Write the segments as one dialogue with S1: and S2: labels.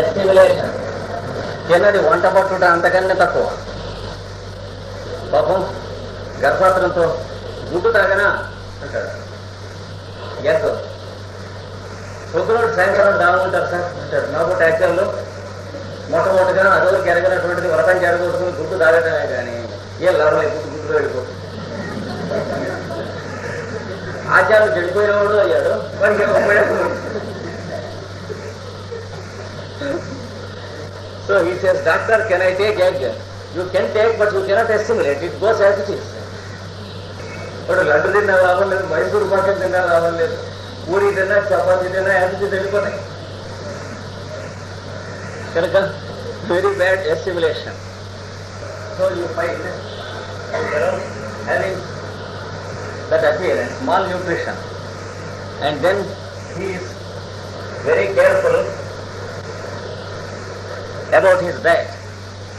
S1: ఎస్టిములేషన్ చిన్నది వంట పట్టుట అంతకన్నా తక్కువ. పాపం గర్భాత్రంతో గుడ్డు తాగనా? అంటాడు. ఎస్ పొద్దున సాయంకాలం దాగుంటారు సార్ అంటారు నాకు యాక్చువల్లో మొట్టమొదటిగా అదోకి ఎరగినటువంటిది వ్రతం జరగొట్టుకుని గుడ్డు తాగటమే కానీ ఏం లాభం గుడ్డు గుడ్డు గుడ్డుగా వెళ్ళిపోతుంది ఆచారం చెడిపోయినవాడు అయ్యాడు. వాడికి ఉపయోగం so he says doctor can I take egg you can take but you cannot stimulate it goes as it is ఇప్పుడు లడ్డు తిన్నా లాభం లేదు మైసూరు పాకం తిన్నా లాభం లేదు పూరి తిన్నా చపాతీ తిన్నా యాసిడ్ వెళ్ళిపోతాయి కనుక very bad stimulation so you fight having that appearance, malnutrition. And then he is very careful about his diet,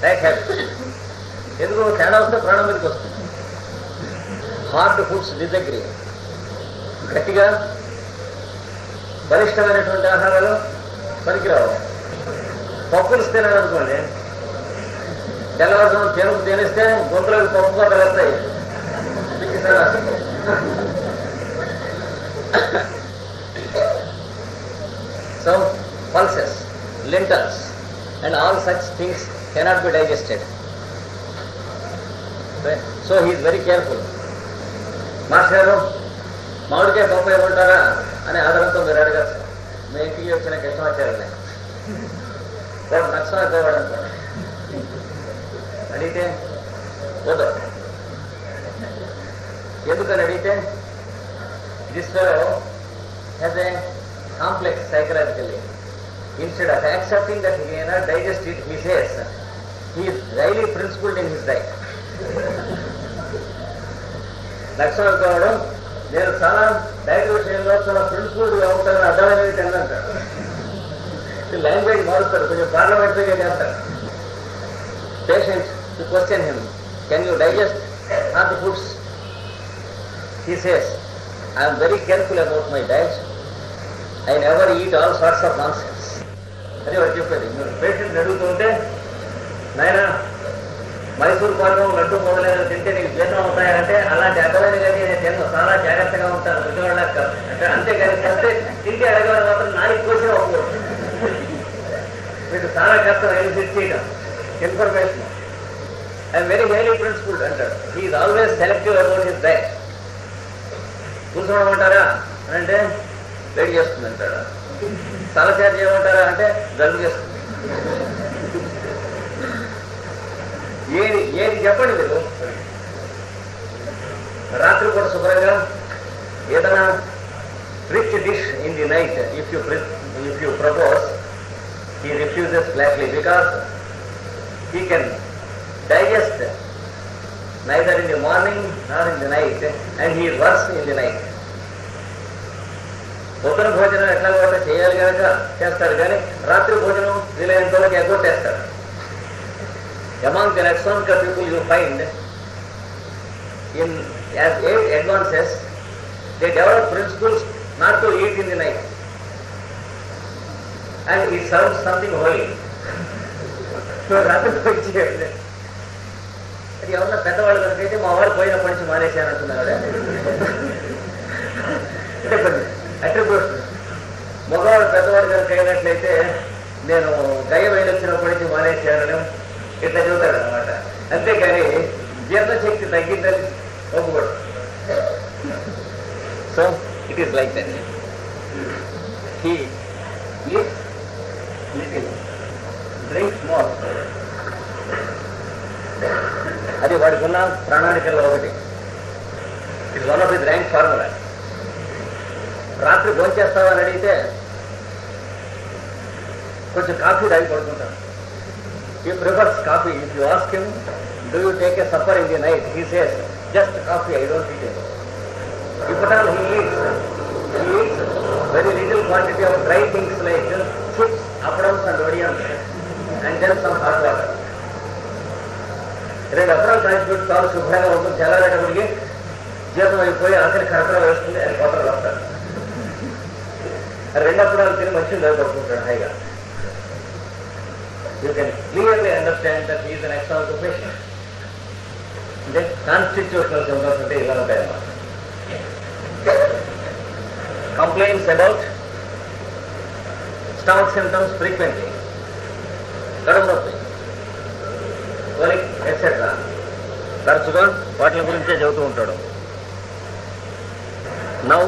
S1: diet habits. ఎందుకు తేడా వస్తే ప్రాణం మీదకి వస్తుంది. హార్డ్ ఫుడ్స్ డిజగ్రీ గట్టిగా బలిష్టమైనటువంటి ఆహారాలు పనికిరావు. పప్పులు తినాలనుకోండి తెల్లవారుజాము చెరుకు తినేస్తే గొంతులకు పప్పు కొట్టలు వస్తాయి So, pulses, lentils, and all such things cannot be digested. Right? So he is very careful. Master గారు మామిడికాయ పప్పు ఏమంటారా అని ఆధారంతో మీరు అడగచ్చు మీ ఇంటికి వచ్చిన కృష్ణాచార్యులే వాడు నక్షణ కోవాడు అనుకోండి అడిగితే వద్దు ఎందుకని అడిగితే this fellow has a complex psychologically Instead of accepting that he cannot digest it he says he is highly principled in his diet లక్షణం కావడం నేను చాలా డైట్ విషయంలో చాలా ప్రిన్సిపుల్డ్గా ఉంటానని అర్థమైనవి తిన్నంటాడు లాంగ్వేజ్ మారుస్తాడు కొంచెం పార్లమెంటరీగా చేస్తాడు patient to question him can you digest or the foods he says, I am very careful about my diet. I never eat all sorts of nonsense. అది వాడు చెప్పేది. మీరు పేషెంట్ అడుగుతుంటే నాయన మైసూర్ పాకం లడ్డు మొదలైన తింటే నీకు జీర్ణం అవుతాయంటే అలాంటి అర్థమైన కానీ నేను తిన్న. చాలా జాగ్రత్తగా ఉంటాను. ప్రతివాళ్ళ అంటే అంతేకాని కస్తే తింటే అడగడం మాత్రం నాలుగు కోసం అవ్వకూడదు మీకు చాలా కష్టం. ఎలిసిట్ చేయడం information I'm very highly principled అంటాడు. He is always selective about his bag కూర్చోవడం అంటారా అంటే వెయిట్ చేస్తుంది అంటాడు. తలచారు చేయమంటారా అంటే జలుబు చేస్తుంది ఏది ఏది చెప్పండి మీరు రాత్రి పూట శుభ్రంగా ఏదైనా rich dish in the night if you if you propose he refuses flatly because he can digest neither in the morning nor in the night and he is worse in the night. భోజనం ఎట్లా కూడా చేయాలి కనుక చేస్తారు కానీ రాత్రి భోజనం వీలైనంత వరకు ఎగ్గొట్టేస్తాడు among the next people you find in as age advances they develop principles not to eat in the night and he serve something holy రాత్రి వచ్చి అది ఎవరన్నా పెద్దవాళ్ళు కనుకైతే మా వాడు పోయినప్పటి నుంచి మానేశాను అంటున్నారు అట్రిబ్యూట్ మగవాడు పెద్దవాడు కనుక అయినట్లయితే నేను గయ వచ్చినప్పటి నుంచి మానేశాను ఇట్లా చెబుతాడు అనమాట అంతేకాని జీర్ణశక్తి తగ్గిందని ఒప్పుకోడు so it is like that he little drink more అది వాడికి ఉన్న ప్రణాళికల్లో ఒకటి it one of the rank formula రాత్రి భోంచేస్తావని అడిగితే కొంచెం కాఫీ తాగి పడుకుంటాను he prefers coffee if you ask him do you take a supper in the night he says just coffee I don't eat it if at all he eats he eats very little quantity of dry things like chips appadams and ఒడియన్స్ and then some hot water రెండు అప్పడాలు transport చాలా శుభ్రంగా ఉంటుంది చల్లారేటప్పటికి జీతం అయిపోయి ఆఖరి కరకరాలు వేస్తుంది అది కొత్తలు వస్తాడు రెండు అప్పడాలు తిని మంచి నిలబడుకుంటాడు హాయిగా. You can clearly understand that he is an external అంటే కాన్స్టిట్యూషనల్ సింటమ్స్ అంటే ఇలా ఉంటాయన్నమాట complaints about stomach symptoms frequently కడుపు నొప్పి. కొలిక్ ఎక్సెట్రా తరచుగా వాటి గురించే చెబుతూ ఉంటాడు. Now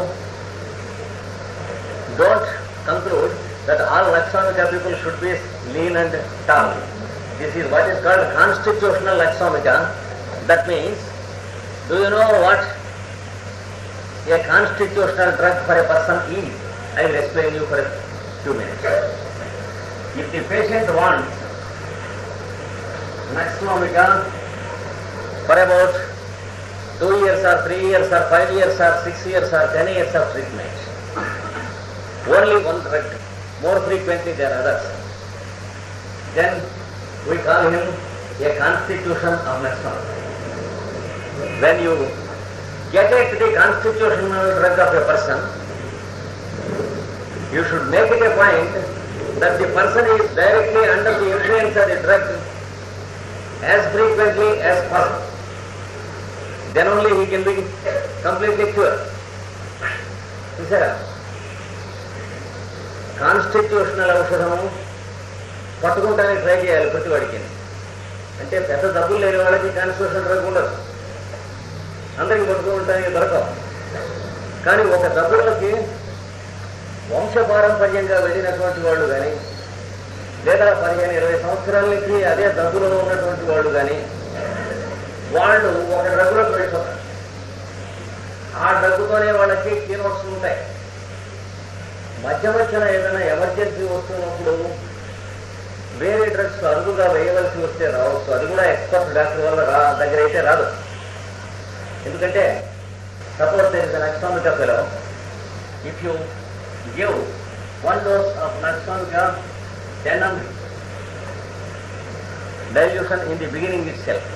S1: all Laxamika people should be lean and tall. This is what is called constitutional Laxamika. That means, do you know what a constitutional drug for a person is? I will explain you for a few minutes. If the patient wants Laxamika for about two years or three years or five years or six years or ten years of treatment, only one drug more frequently than others, then we call him a constitution of. When you get at the constitutional drug of a person, you should make it a point that the person is directly under the influence of the drug as frequently as possible. Then only he can be completely cured. Is that constitutional ఔషధము పట్టుకుంటానికి try చేయాలి ప్రతి వాడికి. అంటే పెద్ద డబ్బులు లేని వాళ్ళకి constitution drug ఉండదు. అందరికి పట్టుకుంటానికి దొరకవు. కానీ ఒక డబ్బులకి వంశపారంపర్యంగా వెళ్ళినటువంటి వాళ్ళు కానీ లేదా పదిహేను ఇరవై సంవత్సరాల నుంచి అదే దగ్గులో ఉన్నటువంటి వాళ్ళు కానీ వాళ్ళు ఒక డ్రగ్లోకి వెళ్ళిపోతారు. ఆ డబ్బుతోనే వాళ్ళకి కీనోట్స్ ఉంటాయి. మధ్య మధ్యన ఏదైనా ఎమర్జెన్సీ వస్తున్నప్పుడు వేరే డ్రగ్స్ అరుగుగా వేయవలసి వస్తే రావచ్చు అది కూడా ఎక్స్పర్ట్ డాక్టర్ వల్ల రా దగ్గర అయితే రాదు. ఎందుకంటే suppose there is nux vomica fellow if you give one dose of nux vomica ten and dilution in the beginning itself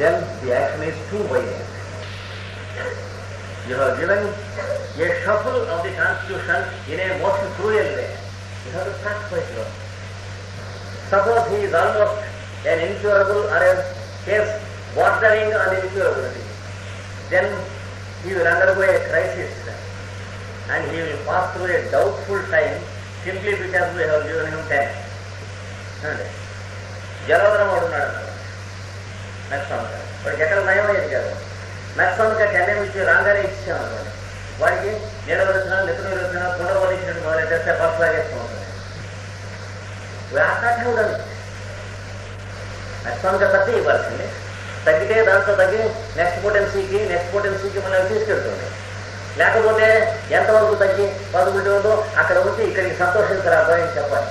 S1: then the action is too violent You have given a shuffle of the constitution in a most cruel way. You have to sacrifice your Suppose he is almost an incurable or a case bordering on incurability. Then he will undergo a crisis and he will pass through a doubtful time simply because we have given him time. అండి జలవరం వాడు ఉన్నాడు అన్నమాట నక్సంక వాడికి ఎక్కడ నయమయ్యేది కాదు నక్సంక చెన్నై నుంచి రాగానే ఇచ్చాం అనుకోండి వాడికి నీడ వచ్చినా నిద్ర వచ్చినా కుండ పోలించినట్టు చేస్తే బస్ లాగేస్తూ ఉంటుంది ఉండదు ఉండాలి తప్పి ఇవ్వాల్సింది. తగ్గితే దాంతో తగ్గి నెక్స్ట్ పొటెన్సీకి నెక్స్ట్ పొటెన్సీకి మనం తీసుకెళ్తుంది లేకపోతే ఎంతవరకు తగ్గి పదకొండు ఉందో అక్కడ ఉంచి ఇక్కడికి సంతోషించరా అబ్బాయి అని చెప్పాలి.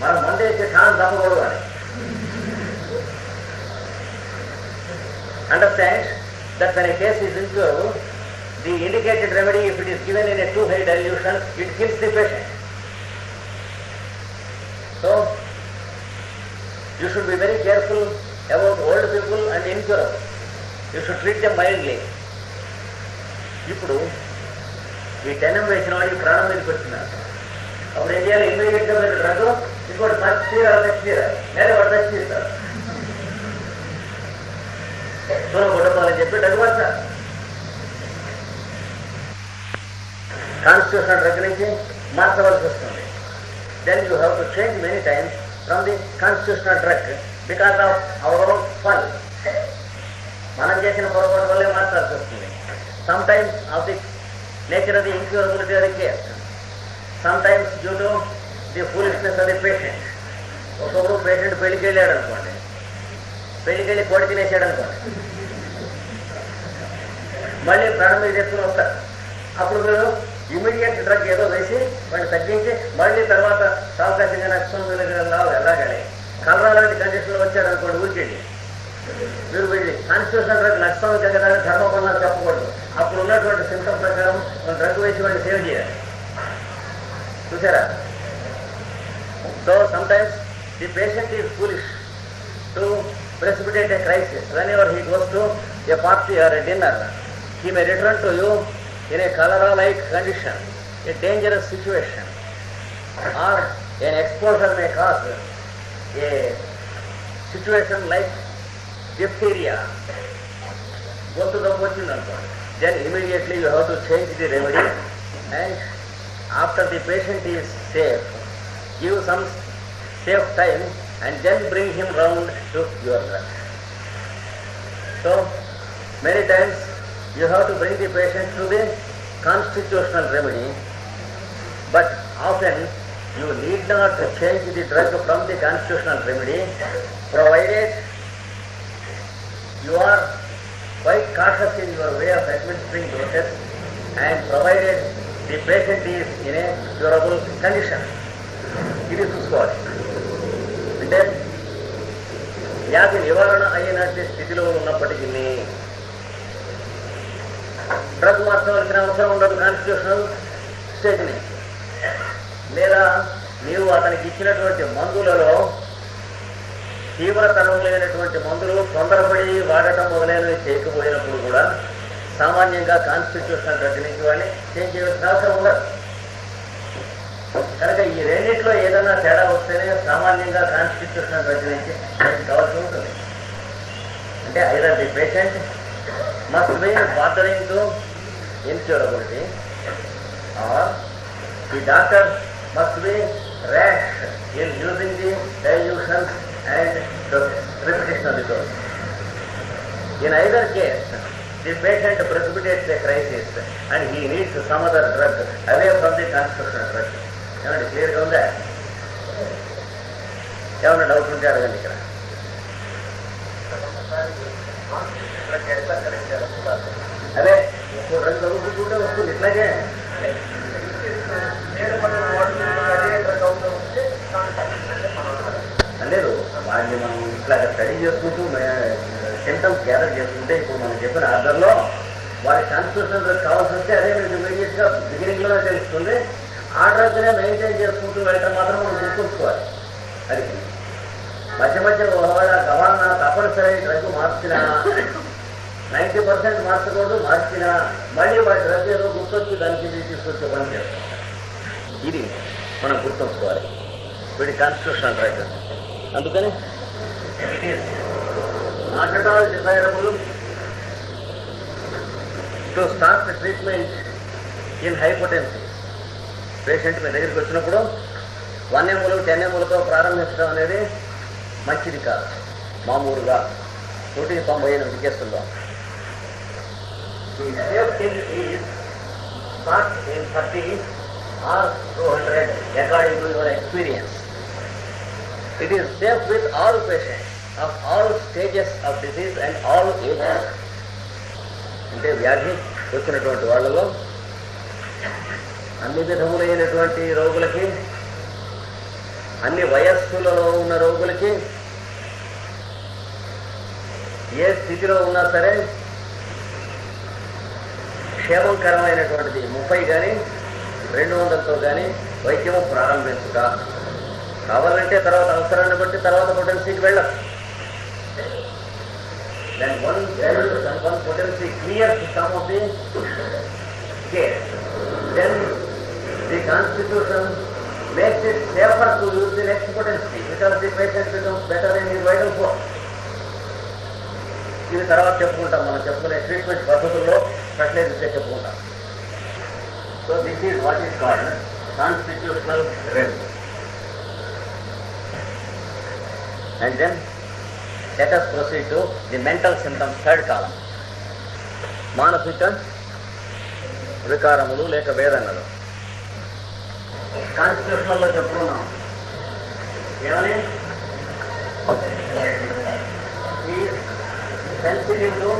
S1: మనం మందేసి ఠాన్ తప్పకూడదు అని. Understand that when a case is incurable, the indicated remedy, if it is given in a too high dilution, it kills the patient. So, you should be very careful about old people and incurable. You should treat them mildly. ఇప్పుడు ఈ టెనం వేసిన వాడికి ప్రాణం మీదకి వచ్చినారు అప్పుడు ఏం చేయాలి ఇమ్మీడియట్ గా మీరు డ్రగ్ ఇంకోటి టచ్ తీరాలి టచ్ తీరాలి లేదా వాడు టచ్ తీస్తారు దూరం కొట్టుకోవాలని చెప్పి డ్రగ్ కాన్స్టిట్యూషన్ డ్రగ్ మార్చవలసి వస్తుంది. Then you have to change many times from the constitutional drug because of our own fun మనం చేసిన పొరపాటు వల్లే మార్చాల్సి వస్తుంది. Sometimes of the nature of the incurability of the care sometimes due to the foolishness of the patient ఒక్కొక్కరు patient పెళ్ళికి వెళ్ళాడు అనుకోండి పెళ్ళికి వెళ్ళి కోడి తినేసాడు అనుకోండి మళ్ళీ ప్రాణం మీద చేసుకుని వస్తారు అప్పుడు మీరు ఇమీడియట్ డ్రగ్ ఏదో వేసి వాడిని తగ్గించి మళ్ళీ తర్వాత సావకాశంగా నష్టం రావు ఎలాగని కలరా లాంటి కండిషన్లో వచ్చారనుకోండి ఊరికెళ్ళి. మీరు వెళ్ళి కాన్స్టిట్యూషన్ డ్రగ్ నష్టం కదా ధర్మపన్నాలు చెప్పకూడదు. అప్పుడు ఉన్నటువంటి సింటమ్ ప్రకారం డ్రగ్ వేసి వాడిని సేవ్ చేయాలి. చూసారా? So sometimes the patient is foolish to precipitate a crisis whenever he goes to a party or a dinner He may return to you in a cholera-like condition, a dangerous situation, or an exposure may cause a situation like diphtheria. Go to the veterinarian. Then immediately you have to change the remedy and after the patient is safe, give some safe time and then bring him round to your drugs. So many times You have to bring the patient to the constitutional remedy but often you need not change the drug from the constitutional remedy provided you are quite cautious in your way of administering doses and provided the patient is in a curable condition. ఇది చూసుకోవాలి అంటే వ్యాధి నివారణ అయినటువంటి స్థితిలో ఉన్నప్పటికీ drug మార్చవలసిన అవసరం ఉండదు. కాన్స్టిట్యూషనల్ స్టేజ్ నుంచి లేదా నీవు అతనికి ఇచ్చినటువంటి మందులలో తీవ్రతరం లేనటువంటి మందులు తొందరపడి వాడటం మొదలైనవి చేయకపోయినప్పుడు కూడా సామాన్యంగా కాన్స్టిట్యూషనల్ డ్రగ్ నుంచి వాడిని చేంజ్ చేయవలసిన అవసరం ఉండదు. కనుక ఈ రెండింటిలో ఏదైనా తేడా వస్తేనే సామాన్యంగా కాన్స్టిట్యూషనల్ డ్రగ్ నుంచి కావాల్సి ఉంటుంది. అంటే either the patient must be bordering to incurability or the doctor must be rash in using the dilutions and the repetition of the dose. In either case, the patient precipitates a crisis and he needs some other drug away from the constitutional drug. ఏమండి క్లియర్గా ఉందా ఏమన్నా doubt ఉంటే అడగండి ఇక్కడ అదే ఒక్కో drug చదువుకుంటుంటే వస్తుంది ఇట్లాగే. లేదు వాడిని మనం ఇట్లా స్టడీ చేసుకుంటూ సింటమ్స్ గ్యాదర్ చేసుకుంటే ఇప్పుడు మనం చెప్పిన ఆర్డర్లో వారి కాన్స్టిట్యూషన్ కావాల్సి వస్తే అదే మీకు ఇమీడియట్గా బిగినింగ్లోనే తెలుస్తుంది. ఆ మెయింటైన్ చేసుకుంటూ వెళ్ళటం మాత్రం మనం గుర్తుంచుకోవాలి. అది మధ్య మధ్యలో ఒకవేళ గవర్న తప్పనిసరి డ్రగ్ మార్చినా. నైంటీ పర్సెంట్ మార్చకూడదు మార్చినా. మళ్ళీ వాడి డ్రగ్ ఏదో గుర్తొచ్చి దానికి తీసుకొచ్చే పని చేస్తాం ఇది మనం గుర్తుంచుకోవాలి. వీడి కాన్స్టిట్యూషనల్ రైట్ అందుకని it desirable to start treatment in high potency patient మీ దగ్గరికి వచ్చినప్పుడు వన్ ఎంఎల్ టెన్ ఎంఎల్తో ప్రారంభించడం అనేది మంచిది కాదు. మామూలుగా నూట తొంభై ఎనిమిది కేసుల్లో. Experience. It is safe with all patient of all stages of disease and all ages అంటే వ్యాధి వచ్చినటువంటి వాళ్ళలో అన్ని విధములైనటువంటి రోగులకి అన్ని వయస్సులలో ఉన్న రోగులకి ఏ స్థితిలో ఉన్నా సరే క్షేమకరమైనటువంటిది. ముప్పై కానీ రెండు వందలతో కానీ వైద్యము ప్రారంభించుట. కావాలంటే తర్వాత అవసరాన్ని బట్టి తర్వాత పొటెన్సీకి వెళ్ళచ్చు then one one and one potency clear to some of the case, then the constitution make this safer to తర్వాత చెప్పుకుంటాం చెప్పుకునే ట్రీట్మెంట్ పద్ధతుల్లో కట్లే చెప్పుకుంటాం. So this is what is called constitutional trend and then proceed the mental symptoms third కాలం మానసిక వికారములు లేక వేదనలు. కాన్స్టిట్యూషన్లో చెప్పుకున్నాం ఏమని ఈ సెన్సిటివ్ టు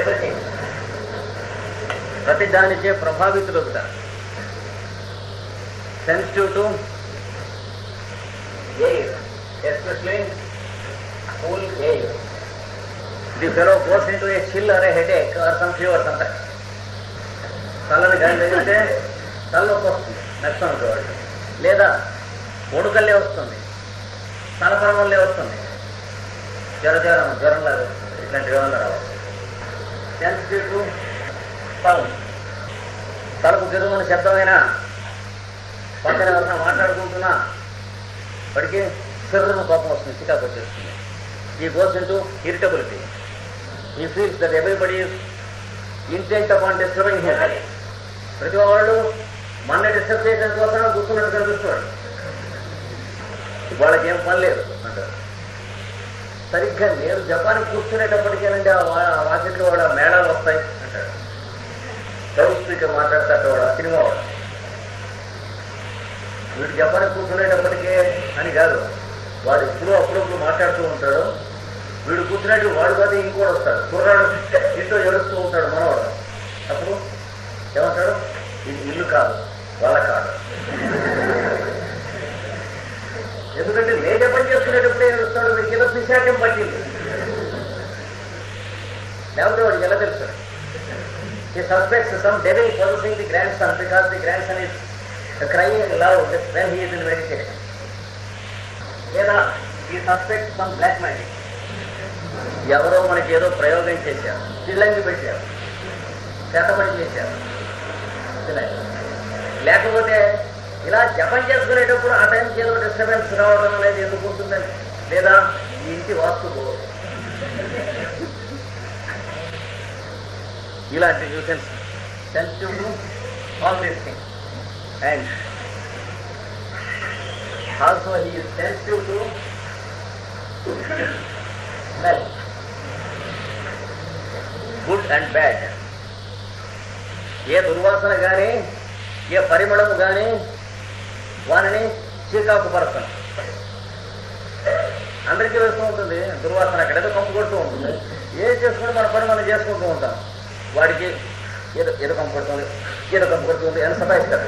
S1: ఎవ్రీథింగ్ ప్రతి దానిచే ప్రభావితులుగుట sensitive to air especially cool air. The fellow goes into a chill or a headache or some fever sometimes. తలని గాలి తగిలితే తలనొప్పి వస్తుంది నష్టం ఉంటుంది లేదా ఒడుకల్లే వస్తుంది. తలపరం వల్లే వస్తుంది. జ్వర జ్వరం జ్వరంలాగా వస్తుంది. ఇట్లాంటి ఏమన్నా రావచ్చు సెన్సిటివ్ సౌండ్ తలుపు గిరుమని శబ్దమైనా పక్కన ఎవరైనా మాట్లాడుకుంటున్నా వాడికి సిర్రను కోపం వస్తుంది చికాకు వచ్చేస్తుంది. He goes into irritability he feels that everybody intent upon disturbing ప్రతి వాళ్ళు మొన్న డిస్టర్బ్ చేయడం కోసం కూర్చున్నట్టు కనిపిస్తున్నాడు. వాళ్ళకి ఏం పని లేదు అంటారు సరిగ్గా నేను జపాన్ కూర్చునేటప్పటికేనండి ఆ వా- వాకిట్లో మేళాలు వస్తాయి అంటాడు. లౌడ్ స్పీకర్ మాట్లాడతాడు వాడు సినిమా వాడు. వీడు జపాన్ కూర్చునేటప్పటికే అని కాదు వాడు ఎప్పుడూ అప్పుడప్పుడు మాట్లాడుతూ ఉంటాడు. వీడు కూర్చున్నట్టు వాడు కాదు ఇంకోటి వస్తాడు. కుర్రాడు ఇంట్లో ఎడుస్తూ ఉంటాడు మనవాడు. అప్పుడు ఏమంటాడు? ఇది ఇల్లు కాదు. వాళ్ళ కాదు. ఎందుకంటే నేనే పని చేసుకునేటప్పుడే వస్తాడు వీడికి ఏదో పిశాచం పట్టింది. లేకపోతే వాడికి ఎలా తెలుస్తాడు ఈ తెలుసు? Some devil some the grandson because the grandson is crime love when he is in meditation లేదా he suspect some black magic ఎవరో మనకి ఏదో ప్రయోగం చేశారు. పిల్లంగి పెట్టారు. చేతబడి చేశారు. ఇలా. లేకపోతే ఇలా జపం చేసుకునేటప్పుడు ఆ టైంకి ఏదో డిస్టర్బెన్స్ రావడం అనేది ఎందుకు ఉంటుందని? లేదా ఈ ఇంటి వాస్తు బాగోదు. ఇలాంటి nuisance sensitive all these and also he is sensitive to smell good and bad ఏ దుర్వాసన కానీ ఏ పరిమళము కానీ వారిని చీకాకు పరచను. అందరికీ వేస్తూ ఉంటుంది. దుర్వాసన అక్కడేదో కంపు కొడుతూ ఉంటుంది. ఏం చేసుకుంటే మన పని మనం చేసుకుంటూ ఉంటాం. వాడికి ఏదో ఏదో కంపు కొడుతుంది ఏదో కంపు కొడుతుంది అని సతాయిస్తారు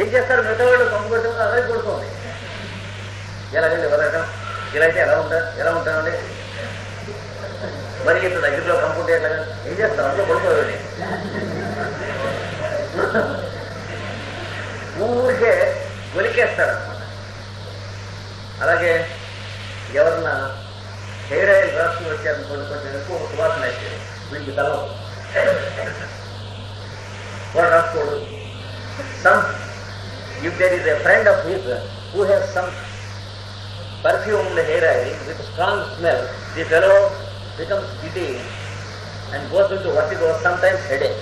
S1: ఏం చేస్తారు? మిగతా వాళ్ళు కంపు కొడుతుంది అలాగే కొడుతుంది ఎలాగండి వదలటం ఇలా అయితే ఎలా ఉంటారు ఎలా ఉంటామండి మరి ఇంత దగ్గరలో కంపుంటే ఎట్లాగా ఏం చేస్తాం అందులో పడుకోవాలి ఊరికే ఒలికేస్తాడు అనమాట అలాగే ఎవరన్నా హెయిర్ ఆయిల్ రాసుకుని వచ్చారనుకోండి కొంచెం ఎక్కువ సువాసన అయితే వీడికి తల వాడు రాసుకోడు some if there is a friend of his who has some perfumed hair oil with strong smell, the fellow becomes giddy and goes into vertigo, sometimes headache.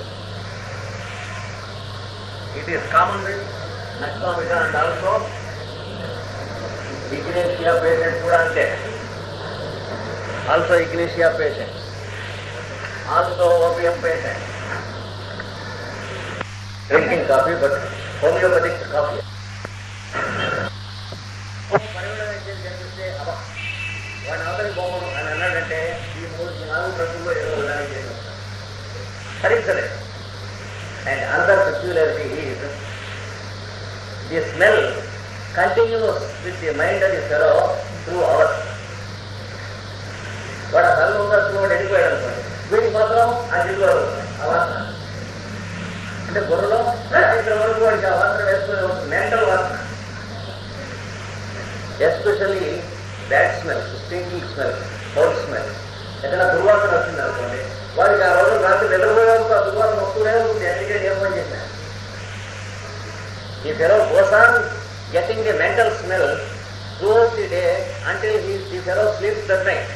S1: It is common with national and also Ignatia patient Purante. Also Ignatia patient. Also opium patient. Drinking coffee but homeopathic coffee. ಪರಿಣಾಮ ಅಂತ say ಅವ one other ಹೋಗೋಣ మూడు ఈ నాలుగు ప్రశ్నలు ఏదో విధానం చేసి భరించలేదు and another peculiarity is the smell continues with the mind అది ఫెలో త్రూ అవర్స్ వాడు ఆ కళ్ళు ఉన్నట్టు వాడు వెళ్ళిపోయాడు అనుకోండి వీడికి మాత్రం ఆ జిల్లు ఆ వాసన అంటే బుర్రలో సాయంత్రం వరకు వాడికి ఆ వాసన వేసుకునే మెంటల్ వాసన especially bad smell stinking smell foul smell ఎక్కడ దుర్వాసన వచ్చింది అనుకోండి వాడికి ఆ రోజు రాత్రి నిద్రపోయే వరకు ఆ దుర్వాసన వస్తూనే ఉంటుంది ఎందుకంటే ఏం పని చేసినా he fellow goes on getting the mental smell throughout the day until he the fellow sleeps that night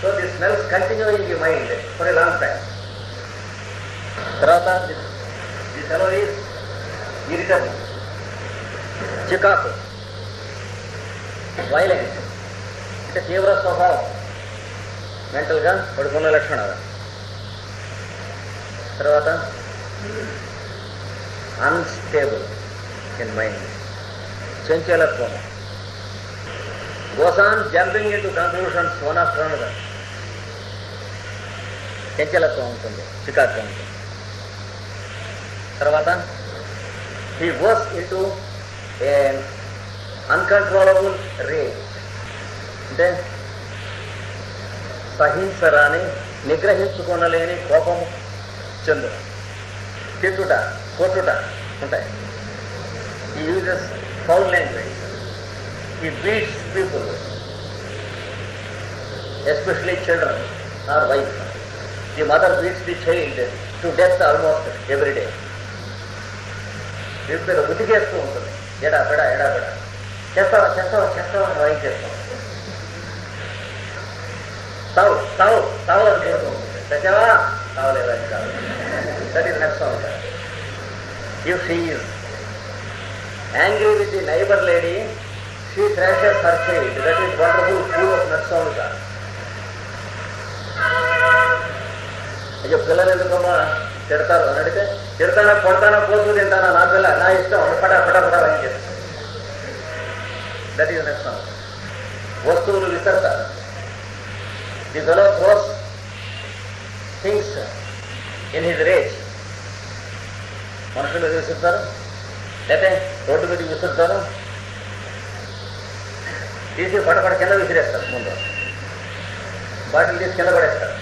S1: so the smells continue in the mind for a long time తర్వాత ది ఫెలో ఈజ్ ఇరిటబుల్ చికాకు violent అంటే తీవ్ర స్వభావం మెంటల్గా పడుకున్న లక్షణాలు తర్వాత unstable in mind చంచలత్వం goes on jumping into conclusions one after another చంచలత్వం ఉంటుంది చికాకు ఉంటుంది. తర్వాత he goes into uncontrollable rage అంటే సహించరాని నిగ్రహించుకొనలేని కోపము చెందు తిట్టుట కొట్టుట ఉంటాయి he uses foul language he beats people especially children or wife the mother beats the child to death almost every day వీపు మీద ఉతికేస్తూ ఉంటుంది ఎడా పెడా ఎడా పెడా చేస్తావా చేస్తావా చేస్తావా అని వాయి చేస్తాం తావు అని చేస్తూ ఉంటుంది. తెచ్చావా తావలేదా ఇంకా that is next song if she angry with the neighbour lady she trashes her child that is wonderful fool of next song అయ్యో పిల్లలు ఎందుకమ్మా? తిడతారు. అని అడిగితే తిడతానా కొడతానా పోతూ తింటానా? నా పిల్ల నా ఇష్టం. పటా పటా పటా అని చేస్తాను దట్ ఈస్ నెక్స్ట్ సాంగ్ వస్తువులు విసరతారు. The fellow throws things in his rage మనుషులు విసురుతారు లేకపోతే రోడ్డు మీద విసురుతారు తీసి పడపడ కింద విసిరేస్తారు ముందు. బాటిల్ తీసి కింద పడేస్తారు.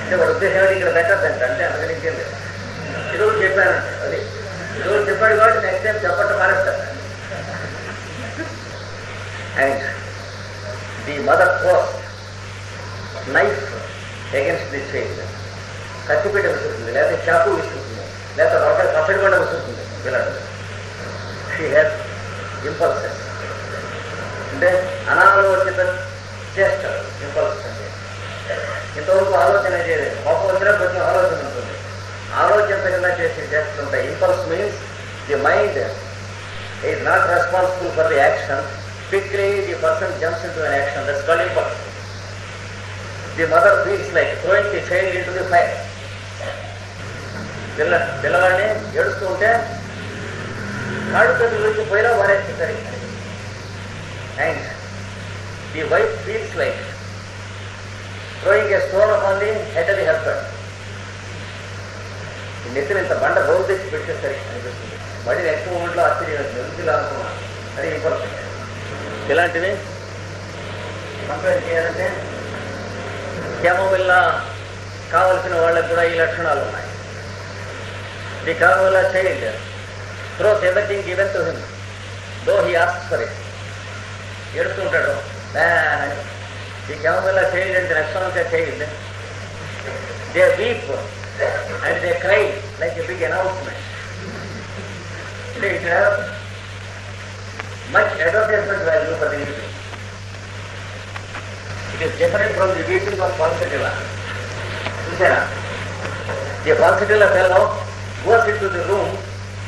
S1: అంటే వాడు ఉద్దేశం ఏంటి? ఇక్కడ పెట్టద్దంట అంటే అందుకని ఇంకేం లేదు. ఈరోజు చెప్పానంట అది ఈరోజు చెప్పాడు కాబట్టి నెక్స్ట్ టైం చెప్పట్టు మానేస్తారు. And the mother forces knife against the child కత్తిపీట విసురుతుంది లేకపోతే చాకు విసురుతుంది లేకపోతే రొట్టె కప్పటి కూడా విసురుతుంది పిల్లలు. షీ హ్యాస్ ఇంపల్సెస్ అంటే అనాలోచిత చేస్తారు ఇంపల్స్ అంటే. ఇంతవరకు ఆలోచన చేయలేదు. కోపం వచ్చినా కొంచెం ఆలోచన ఉంటుంది. ఆలోచించకుండా చేసే చేస్తుంటాయి impulse means the mind is not responsible for the action Quickly the person jumps into an action, that's called impulse. The mother feels like throwing the child into the fire. పిల్ల పిల్లవాడిని ఏడుస్తూ ఉంటే కాడు తల్లి గురించి పోయినా వారేస్తారు and the wife feels like throwing a stone on the head of the husband నెత్తిన ఇంత బండ రోజు తెచ్చి పెట్టేసరి అనిపిస్తుంది మళ్ళీ నెక్స్ట్ మూమెంట్లో ఆశ్చర్యం. వచ్చింది ఎందుకు అనుకున్నా అది ఇంపార్టెంట్ ఇలాంటివి కంపేర్ చేయాలంటే కెమోవిల్లా కావలసిన వాళ్ళకి కూడా ఈ లక్షణాలు ఉన్నాయి the Chamomilla child throws everything given to him though he ask for it ఏడుస్తుంటాడు "బా" అని ఈ కెమోవిల్లా చైల్డ్ అంటే లక్షణంగా child they weep and they cry like a big announcement అంటే it have much advertisement value for the weeping it is different from the weeping of pulsatilla చూసారా the pulsatilla fellow goes into the room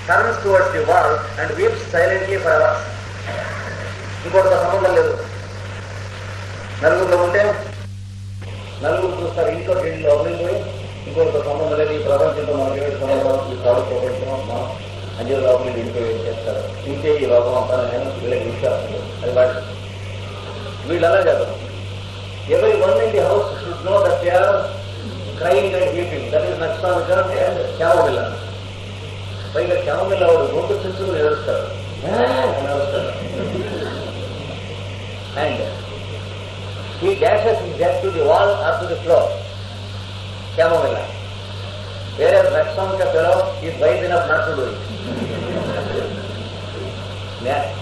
S1: turns towards the wall and weeps silently for hours ఇంకొకటి సంబంధం లేదు. నలుగురిలో ఉంటే నలుగురు చూస్తారు ఇంకో ఇంట్లో పోయి ఇంకొకటి సంబంధం లేదు. ఈ ప్రపంచంతో మనకి ఏమి సంబంధం ఈ కాడు ప్రపంచం మనం అన్ని లోపల ఇంట్లో ఏం చేస్తారు ఇంకే ఈ లోపం అంతా నేను వీళ్ళకి విశ్వాసం లేదు అది వాడు వీళ్ళు అలా కాదు ఎవరి one in the house should know that they are crying and heating that is నక్సాన్ and క్యామబిల్ల పైగా క్యామబిల్ల వాడు రెండు చుట్టూ ఏడుస్తాడు అని ఏడుస్తాడు and he dashes his head to the wall or to the floor. Chamomilla. Whereas Rakshan Kapilov is wise enough not to do it.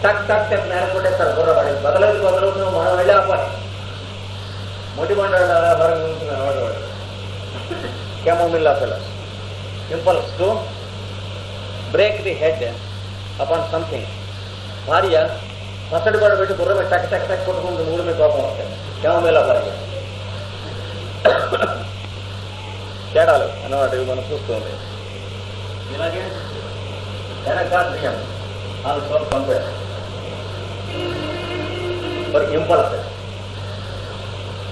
S1: ಟಕ್ ಟಕ್ ಟಕ್ ನೇರ ಕೊಟ್ಟೆ ಸರ್ ಬರೋಬಾಡಿ ಬದಲಾಗಿ ಬದಲು ನೀವು ಒಳ್ಳೆ ಹಬ್ಬ ಮುಡಿ ಮಾಡೋಣ ಹೊರಗೆ ನೋಡೋಣ chamomilla feels impulse to break the head upon something ಭಾರ್ಯ ಮಸಡಿ ಬಡಬಿಟ್ಟು ಬರೋ ಟಕ್ ಟಕ್ ಟಕ್ ಕೊಟ್ಕೊಂಡು ಮೂರು ಮೇಲೆ ಕೋಪ ಹೋಗ್ತೇನೆ ಕೆಮೊಮಿಲ್ಲ ಬರೋದು తేడాలు అన్నమాట మనం చూస్తూ ఉంది ఇలాగే వెనకాద్యం ఆల్సో కంపేర్ ఫర్ ఇంపల్స్.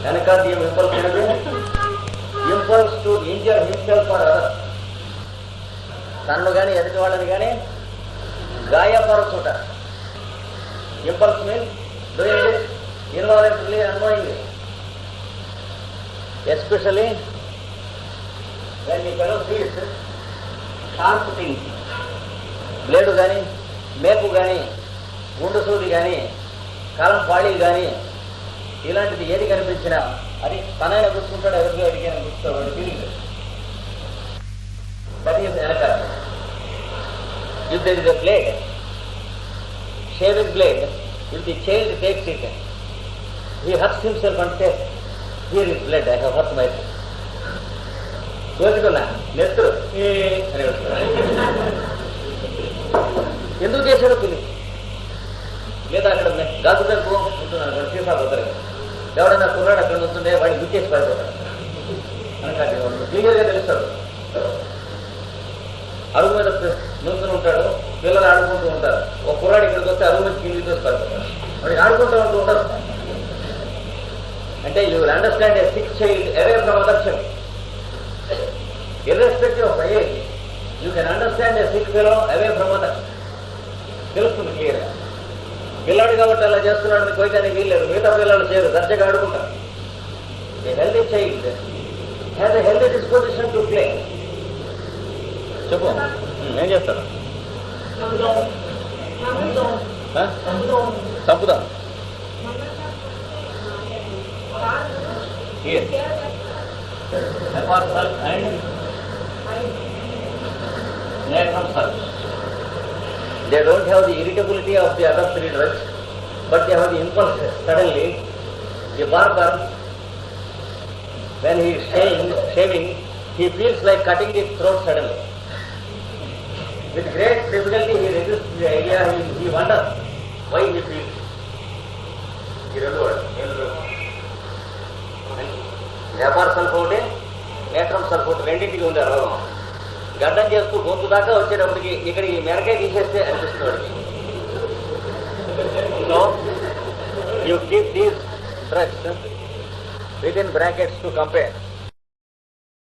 S1: వెనకాద్యం ఇంపల్స్ అనేది impulse to injure himself for other. తనను కానీ ఎదుటి వాళ్ళని కానీ గాయపరచుట. Impulse mean doing it involuntarily annoying especially దాన్ని the fields sharp things blade కానీ మేకు కానీ గుండు సూది కానీ కాలం పాళీ కానీ ఇలాంటిది ఏది కనిపించినా అది తనైనా గుర్తుంటాడు ఎవరికో అడిగిన గుర్తుంటాడు ఫీలింగ్ దట్ ఈస్ వెనక if there is a blade shaving blade if the child takes it he hurts himself and says here is blood I hurts my my దోచుకున్నా నెత్తురు. ఎందుకు చేశాడో తెలియదు లేదా అక్కడ గాజు పెంపు ఉంటున్నాడు వాడు సీసా పోతారు ఎవడన్నా కుర్రాడు అక్కడ ఉంటుండే వాడిని గుర్తేసి పడిపోతాడు అనకాటి వాడు క్లియర్గా తెలుస్తాడు. అరుగు మీద నుంచుని ఉంటాడు పిల్లలు ఆడుకుంటూ ఉంటారు. ఒక కుర్రాడు ఇక్కడికి వస్తే అరుగు మీద కిందికి తోసి పడిపోతాడు వాడికి ఆడుకుంటూ ఉంటూ ఉంటారు. అంటే you understand a sick child away from other child. Irrespective of age you can understand a sick fellow away from other తెలుస్తుంది క్లియర్గా పిల్లాడు కాబట్టి అలా చేస్తున్నాడని కోయటానికి వీల్లేదు మిగతా పిల్లలు చేయరు దర్జగా ఆడుకుంటారు. A healthy child has a healthy disposition to play చెప్పు. ఏం చేస్తాడు? ఆ? చంపుదాం Here. Apart They are not. They don't have the irritability of the other three drugs, but they have the impulse. Suddenly, the barber, when he is shaving, shaving, he feels like cutting his throat suddenly. With great difficulty, he resists the idea. He, he wonders why he feels. He remembers. He remembers. And the person wrote it. నేత్రం సల్ఫోట్ రెండింటికి ఉంది ఆ రోగం గడ్డం చేస్తూ గొంతు దాకా వచ్చేటప్పటికి ఇక్కడికి మెరకాయ తీసేస్తే అనిపిస్తుంది వాడికి so you keep these drugs with in brackets to compare